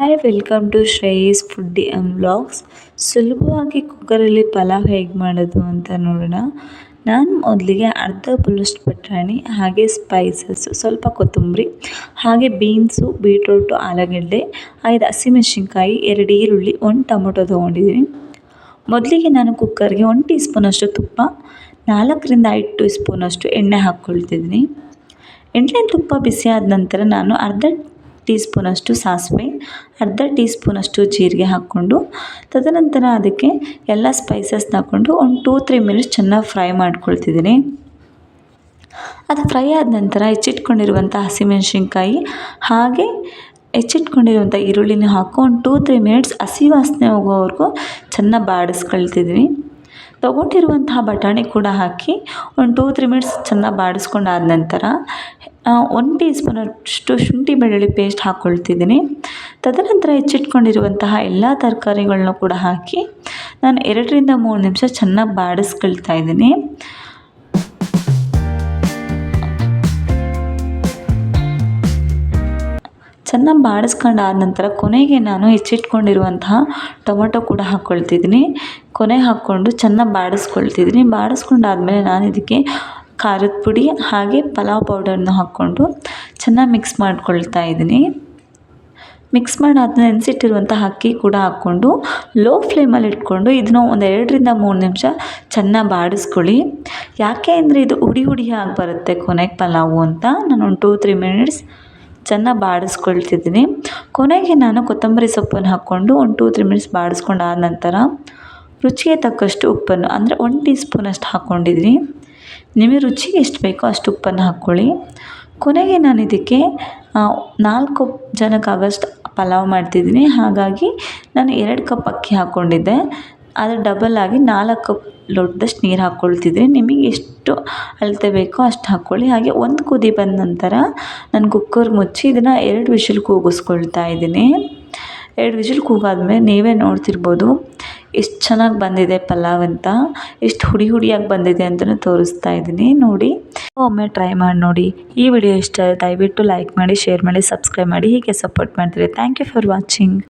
Hi welcome to Shreyas foodie and blogs ಸುಲಭವಾಗಿ ಕುಕ್ಕರಲ್ಲಿ ಪಲಾವ್ ಹೇಗೆ ಮಾಡೋದು ಅಂತ ನೋಡೋಣ. ನಾನು ಮೊದಲಿಗೆ ಅರ್ಧ ಬಲಷ್ಟು ಬಟಾಣಿ, ಹಾಗೆ ಸ್ಪೈಸಸ್ ಸ್ವಲ್ಪ ಕೊತ್ತಂಬರಿ, ಹಾಗೆ ಬೀನ್ಸು ಬೀಟ್ರೂಟು ಆಲೂಗಡ್ಡೆ ಐದು ಹಸಿಮೆಣಸಿನ್ಕಾಯಿ, ಎರಡು ಈರುಳ್ಳಿ, ಒಂದು ಟೊಮೊಟೊ ತೊಗೊಂಡಿದ್ದೀನಿ. ಮೊದಲಿಗೆ ನಾನು ಕುಕ್ಕರ್ಗೆ ಒಂದು ಟೀ ಸ್ಪೂನಷ್ಟು ತುಪ್ಪ, ನಾಲ್ಕರಿಂದ ಐದು ಟೀ ಸ್ಪೂನಷ್ಟು ಎಣ್ಣೆ ಹಾಕ್ಕೊಳ್ತಿದ್ದೀನಿ. ಎಣ್ಣೆ ತುಪ್ಪ ಬಿಸಿ ಆದ ನಂತರ ನಾನು ಅರ್ಧ ಟೀ ಸ್ಪೂನಷ್ಟು ಸಾಸಿವೆ, ಅರ್ಧ ಟೀ ಸ್ಪೂನಷ್ಟು ಜೀರಿಗೆ ಹಾಕ್ಕೊಂಡು, ತದನಂತರ ಅದಕ್ಕೆ ಎಲ್ಲ ಸ್ಪೈಸಸ್ನ ಹಾಕ್ಕೊಂಡು ಒಂದು ಟೂ ತ್ರೀ ಮಿನಿಟ್ಸ್ ಚೆನ್ನಾಗಿ ಫ್ರೈ ಮಾಡ್ಕೊಳ್ತಿದ್ದೀನಿ. ಅದು ಫ್ರೈ ಆದ ನಂತರ ಹೆಚ್ಚಿಟ್ಕೊಂಡಿರುವಂಥ ಹಸಿಮೆಣಸಿನ್ಕಾಯಿ, ಹಾಗೆ ಹೆಚ್ಚಿಟ್ಕೊಂಡಿರುವಂಥ ಈರುಳ್ಳಿನ ಹಾಕೊಂಡು ಒಂದು ಟೂ ತ್ರೀ ಮಿನಿಟ್ಸ್ ಹಸಿ ವಾಸನೆ ಹೋಗೋವರೆಗೂ ಚೆನ್ನಾಗಿ ಬಾಡಿಸ್ಕೊಳ್ತಿದ್ದೀನಿ. ತೊಗೊಂಡಿರುವಂತಹ ಬಟಾಣಿ ಕೂಡ ಹಾಕಿ ಒಂದು ಟೂ ತ್ರೀ ಮಿನಿಟ್ಸ್ ಚೆನ್ನಾಗಿ ಬಾಡಿಸ್ಕೊಂಡಾದ ನಂತರ ಒಂದು ಟೀ ಸ್ಪೂನಷ್ಟು ಶುಂಠಿ ಬೆಳ್ಳುಳ್ಳಿ ಪೇಸ್ಟ್ ಹಾಕ್ಕೊಳ್ತಿದ್ದೀನಿ ತದನಂತರ ಹೆಚ್ಚಿಟ್ಕೊಂಡಿರುವಂತಹ ಎಲ್ಲ ತರಕಾರಿಗಳನ್ನೂ ಕೂಡ ಹಾಕಿ ನಾನು ಎರಡರಿಂದ ಮೂರು ನಿಮಿಷ ಚೆನ್ನಾಗಿ ಬಾಡಿಸ್ಕೊಳ್ತಾ ಇದ್ದೀನಿ. ಚೆನ್ನಾಗಿ ಬಾಡಿಸ್ಕೊಂಡು ಆದ ನಂತರ ಕೊನೆಗೆ ನಾನು ಹೆಚ್ಚಿಟ್ಕೊಂಡಿರುವಂತಹ ಟೊಮೊಟೊ ಕೂಡ ಹಾಕ್ಕೊಳ್ತಿದ್ದೀನಿ. ಕೊನೆ ಹಾಕ್ಕೊಂಡು ಚೆನ್ನಾಗಿ ಬಾಡಿಸ್ಕೊಳ್ತಿದ್ದೀನಿ. ಬಾಡಿಸ್ಕೊಂಡಾದ್ಮೇಲೆ ನಾನು ಇದಕ್ಕೆ ಖಾರದ ಪುಡಿ ಹಾಗೆ ಪಲಾವ್ ಪೌಡರ್ನ ಹಾಕ್ಕೊಂಡು ಚೆನ್ನಾಗಿ ಮಿಕ್ಸ್ ಮಾಡ್ಕೊಳ್ತಾ ಇದ್ದೀನಿ. ಮಿಕ್ಸ್ ಮಾಡಾದ ನೆನೆಸಿಟ್ಟಿರುವಂಥ ಅಕ್ಕಿ ಕೂಡ ಹಾಕ್ಕೊಂಡು ಲೋ ಫ್ಲೇಮಲ್ಲಿ ಇಟ್ಕೊಂಡು ಇದನ್ನ ಒಂದು ಎರಡರಿಂದ ಮೂರು ನಿಮಿಷ ಚೆನ್ನಾಗಿ ಬಾಡಿಸ್ಕೊಳ್ಳಿ. ಯಾಕೆ ಅಂದರೆ ಇದು ಉಡಿ ಆಗಿ ಬರುತ್ತೆ ಕೊನೆಗೆ ಪಲಾವು ಅಂತ. ನಾನು ಒಂದು ಟೂ ತ್ರೀ ಮಿನಿಟ್ಸ್ ಚೆನ್ನಾಗಿ ಬಾಡಿಸ್ಕೊಳ್ತಿದ್ದೀನಿ. ಕೊನೆಗೆ ನಾನು ಕೊತ್ತಂಬರಿ ಸೊಪ್ಪನ್ನು ಹಾಕ್ಕೊಂಡು ಒಂದು ಟೂ ತ್ರೀ ಮಿನಿಟ್ಸ್ ಬಾಡಿಸ್ಕೊಂಡು ಆದ ನಂತರ ರುಚಿಗೆ ತಕ್ಕಷ್ಟು ಉಪ್ಪನ್ನು, ಅಂದರೆ ಒನ್ ಟೀ ಸ್ಪೂನಷ್ಟು ಹಾಕ್ಕೊಂಡಿದ್ದೀನಿ ನಿಮಗೆ ರುಚಿಗೆ ಎಷ್ಟು ಬೇಕೋ ಅಷ್ಟು ಉಪ್ಪನ್ನು ಹಾಕ್ಕೊಳ್ಳಿ. ಕೊನೆಗೆ ನಾನು ಇದಕ್ಕೆ ನಾಲ್ಕು ಜನಕ್ಕಾಗೋಷ್ಟು ಪಲಾವ್ ಮಾಡ್ತಿದ್ದೀನಿ. ಹಾಗಾಗಿ ನಾನು ಎರಡು ಕಪ್ ಅಕ್ಕಿ ಹಾಕ್ಕೊಂಡಿದ್ದೆ ಅದು ಡಬಲ್ ಆಗಿ ನಾಲ್ಕು ಲೋಟದಷ್ಟು ನೀರು ಹಾಕ್ಕೊಳ್ತಿದ್ರಿ ನಿಮಗೆ ಎಷ್ಟು ಅಳತೆ ಬೇಕೋ ಅಷ್ಟು ಹಾಕ್ಕೊಳ್ಳಿ ಹಾಗೆ ಒಂದು ಕುದಿ ಬಂದ ನಂತರ ನಾನು ಕುಕ್ಕರ್ ಮುಚ್ಚಿ ಇದನ್ನು ಎರಡು ವಿಷಲ್ ಕೂಗಿಸ್ಕೊಳ್ತಾ ಇದ್ದೀನಿ. ಎರಡು ವಿಷಲ್ ಕೂಗಾದ್ಮೇಲೆ ನೀವೇ ನೋಡ್ತಿರ್ಬೋದು ಎಷ್ಟು ಚೆನ್ನಾಗಿ ಬಂದಿದೆ ಪಲಾವ್ ಅಂತ. ಎಷ್ಟು ಹುಡಿ ಹುಡಿಯಾಗಿ ಬಂದಿದೆ ಅಂತಲೂ ತೋರಿಸ್ತಾ ಇದ್ದೀನಿ. ನೋಡಿ, ಒಮ್ಮೆ ಟ್ರೈ ಮಾಡಿ ನೋಡಿ. ಈ ವಿಡಿಯೋ ಇಷ್ಟ ದಯವಿಟ್ಟು ಲೈಕ್ ಮಾಡಿ, ಶೇರ್ ಮಾಡಿ, ಸಬ್ಸ್ಕ್ರೈಬ್ ಮಾಡಿ. ಹೀಗೆ ಸಪೋರ್ಟ್ ಮಾಡ್ತೀರಿ. Thank you for watching.